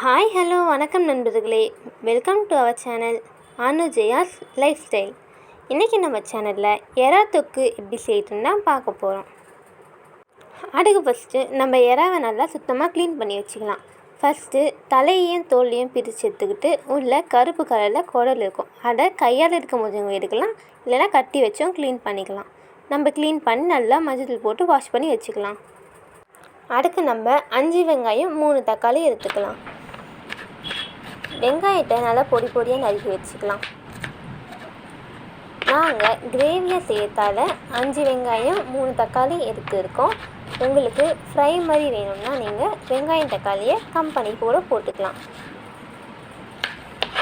Hi hello வணக்கம் நண்பர்களே. Welcome to our channel Anujaya's life style இன்றைக்கி நம்ம சேனலில் எறா தொக்கு எப்படி செய்யறதுன்னு பார்க்க போகிறோம் அடுக்கு ஃபஸ்ட்டு நம்ம எறாவை நல்லா சுத்தமாக க்ளீன் பண்ணி வச்சுக்கலாம். ஃபஸ்ட்டு தலையையும் தோலையும் பிரித்து எடுத்துக்கிட்டு உள்ள கருப்பு கலரில் குடல் இருக்கும். அதை கையால் இருக்க முடிஞ்சவங்க எடுக்கலாம் இல்லைன்னா கட்டி வச்சும் க்ளீன் பண்ணிக்கலாம். நம்ம க்ளீன் பண்ணி நல்லா மஞ்சள் போட்டு வாஷ் பண்ணி வச்சுக்கலாம். அடுத்து நம்ம அஞ்சு வெங்காயம் மூணு தக்காளி எடுத்துக்கலாம். வெங்காயத்தை நல்லா பொடி பொடியாக நறுக்கி வச்சுக்கலாம். நாங்கள் கிரேவியை சேர்த்தால அஞ்சு வெங்காயம் மூணு தக்காளி எடுத்துருக்கோம் உங்களுக்கு ஃப்ரை மாதிரி வேணும்னா நீங்கள் வெங்காயம் தக்காளியை கம்பெனி கூட போட்டுக்கலாம்.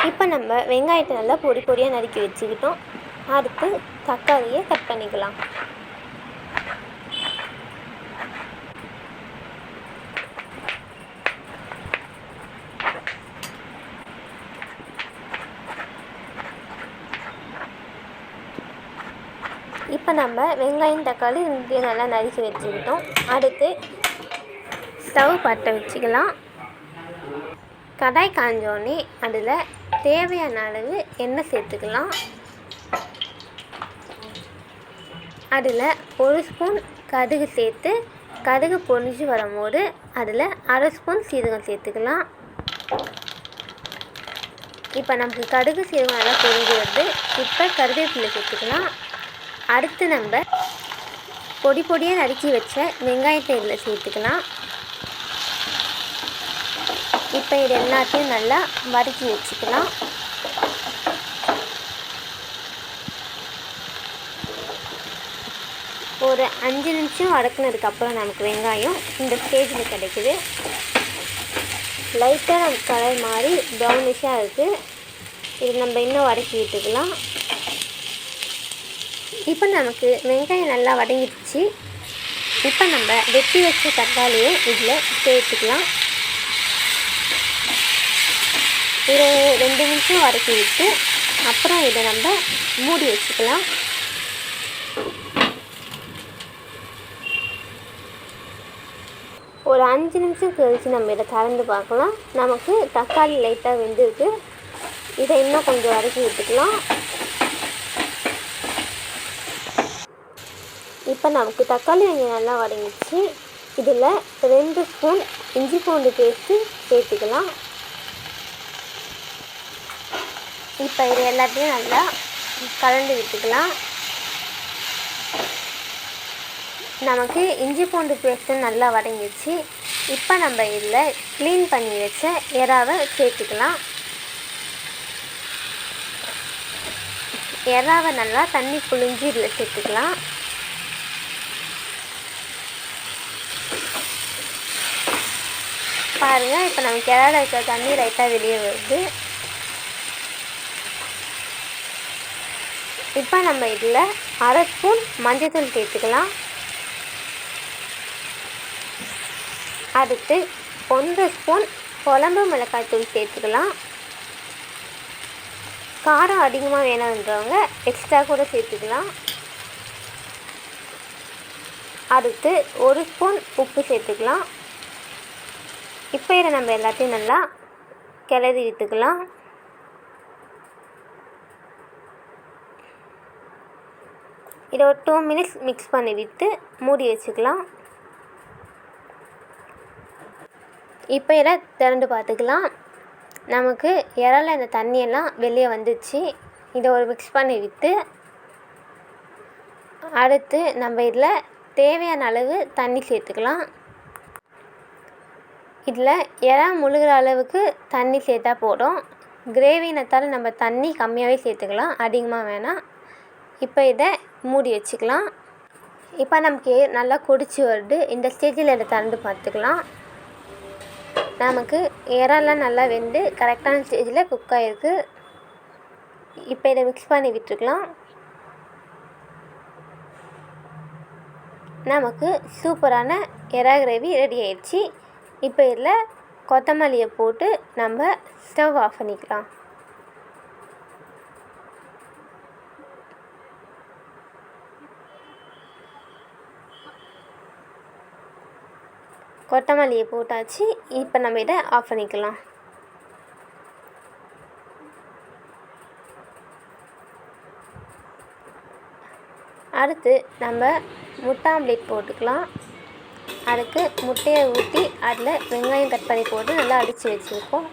இப்போ நம்ம வெங்காயத்தை நல்லா பொடி பொடியாக நறுக்கி வச்சுக்கிட்டோம். அடுத்து தக்காளியை கட் பண்ணிக்கலாம். இப்போ நம்ம வெங்காயம் தக்காளி இங்கே நல்லா நறுக்கி வச்சுக்கிட்டோம். அடுத்து ஸ்டவ் பற்ற வச்சுக்கலாம். கடாய் காஞ்சோடனே அதில் தேவையான அளவு எண்ணெய் சேர்த்துக்கலாம். அதில் ஒரு ஸ்பூன் கடுகு சேர்த்து கடுகு பொறிஞ்சு வரும்போது அதில் அரை ஸ்பூன் சீரகம் சேர்த்துக்கலாம். இப்போ நமக்கு கடுகு சீரகம் நல்லா பொறிஞ்சு வருது. இப்போ கருவேப்பிலை சேர்த்துக்கலாம். அடுத்து நம்ம பொடி பொடியாக நறுக்கி வச்ச வெங்காயத்தை இதில் சேர்த்துக்கலாம். இப்போ இது எல்லாத்தையும் நல்லா வதக்கி வச்சுக்கலாம். ஒரு அஞ்சு நிமிஷம் வதக்குனதுக்கப்புறம் நமக்கு வெங்காயம் இந்த ஸ்டேஜில் கிடைக்குது. லைட்டாக நமக்கு கலர் மாதிரி ப்ரௌனிஷாக இருக்குது இது நம்ம இன்னும் வதக்கி விட்டுக்கலாம். இப்போ நமக்கு வெங்காயம் நல்லா வதங்கிடுச்சு. இப்போ நம்ம வெட்டி வச்ச தக்காளியை இதில் சேர்த்துக்கலாம். ஒரு ரெண்டு நிமிஷம் வதக்கி விட்டு அப்புறம் இதை நம்ம மூடி வச்சுக்கலாம். ஒரு அஞ்சு நிமிஷம் கழித்து நம்ம இதை கலந்து பார்க்கலாம். நமக்கு தக்காளி லைட்டாக வெந்திருக்கு. இதை இன்னும் கொஞ்சம் வதக்கி விட்டுக்கலாம். இப்போ நமக்கு தக்காளி வெங்காயம் நல்லா வதங்கிச்சு இதில் ரெண்டு ஸ்பூன் இஞ்சி பூண்டு பேஸ்ட்டு சேர்த்துக்கலாம். இப்போ இது எல்லாத்தையும் நல்லா கலந்து விட்டுக்கலாம். நமக்கு இஞ்சி பூண்டு பேஸ்ட்டு நல்லா வதங்கிடுச்சு. இப்போ நம்ம இதில் க்ளீன் பண்ணி வச்ச எறாவை சேர்த்துக்கலாம். எறாவை நல்லா தண்ணி புழிஞ்சு இதில் சேர்த்துக்கலாம். பாருங்கள் இப்போ நம்ம இறால இருக்கிற தண்ணி லைட்டாக வெளியே வருது. இப்போ நம்ம இதில் அரை ஸ்பூன் மஞ்சள்தூள் சேர்த்துக்கலாம். அடுத்து ஒன்றரை ஸ்பூன் குழம்பு மிளகாய் தூள் சேர்த்துக்கலாம். காரம் அதிகமாக வேணுன்றவங்க எக்ஸ்ட்ரா கூட சேர்த்துக்கலாம். அடுத்து ஒரு ஸ்பூன் உப்பு சேர்த்துக்கலாம். இப்போ இதை நம்ம எல்லாத்தையும் நல்லா கிளறி விட்டுக்கலாம். இதை ஒரு டூ மினிட்ஸ் மிக்ஸ் பண்ணி விட்டு மூடி வச்சுக்கலாம். இப்போ இதை திறந்து பார்த்துக்கலாம். நமக்கு இறால இந்த தண்ணியெல்லாம் வெளியே வந்துச்சு. இதை ஒரு மிக்ஸ் பண்ணி விட்டு அடுத்து நம்ம இதில் தேவையான அளவு தண்ணி சேர்த்துக்கலாம். இதில் இறா முழுகிற அளவுக்கு தண்ணி சேர்த்தா போதும். கிரேவினத்தால் நம்ம தண்ணி கம்மியாகவே சேர்த்துக்கலாம். அதிகமாக வேணாம். இப்போ இதை மூடி வச்சுக்கலாம். இப்போ நமக்கு நல்லா கொதிச்சு வருது. இந்த ஸ்டேஜில் இதை திறந்து பார்த்துக்கலாம். நமக்கு இறாலாம் நல்லா வெந்து கரெக்டான ஸ்டேஜில் குக் ஆகிருக்கு இப்போ இதை மிக்ஸ் பண்ணி விட்டுருக்கலாம் நமக்கு சூப்பரான எறா கிரேவி ரெடி ஆயிடுச்சு. இப்போ இதில் கொத்தமல்லியை போட்டு நம்ம ஸ்டவ் ஆஃப் பண்ணிக்கலாம். கொத்தமல்லியை போட்டாச்சு. இப்போ நம்ம இதை ஆஃப் பண்ணிக்கலாம். அடுத்து நம்ம முட்டாம்லேட் போட்டுக்கலாம். அதுக்கு முட்டையை ஊற்றி அதில் வெங்காயம் கட் பண்ணி போட்டு நல்லா அடித்து வச்சுருக்கோம்.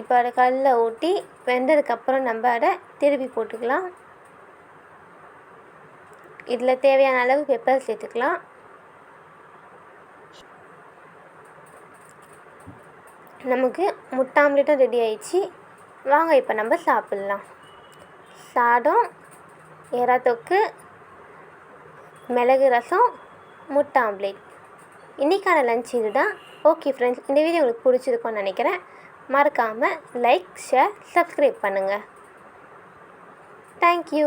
இப்போ அதை கல்லில் ஊட்டி வெந்ததுக்கப்புறம் நம்ம அதை திருப்பி போட்டுக்கலாம். இதில் தேவையான அளவு பெப்பர் சேர்த்துக்கலாம். நமக்கு முட்டை ஆம்லேட்டும் ரெடி ஆயிடுச்சு. வாங்க இப்போ நம்ம சாப்பிட்லாம். சாதம் எறா தொக்கு மிளகு ரசம் முட்டை ஆம்லேட். இன்றைக்கான லஞ்ச் இது தான் ஓகே ஃப்ரெண்ட்ஸ் இந்த வீடியோ உங்களுக்கு பிடிச்சிருக்கும்னு நினைக்கிறேன். மறக்காமல் லைக் ஷேர் சப்ஸ்கிரைப் பண்ணுங்கள் தேங்க்யூ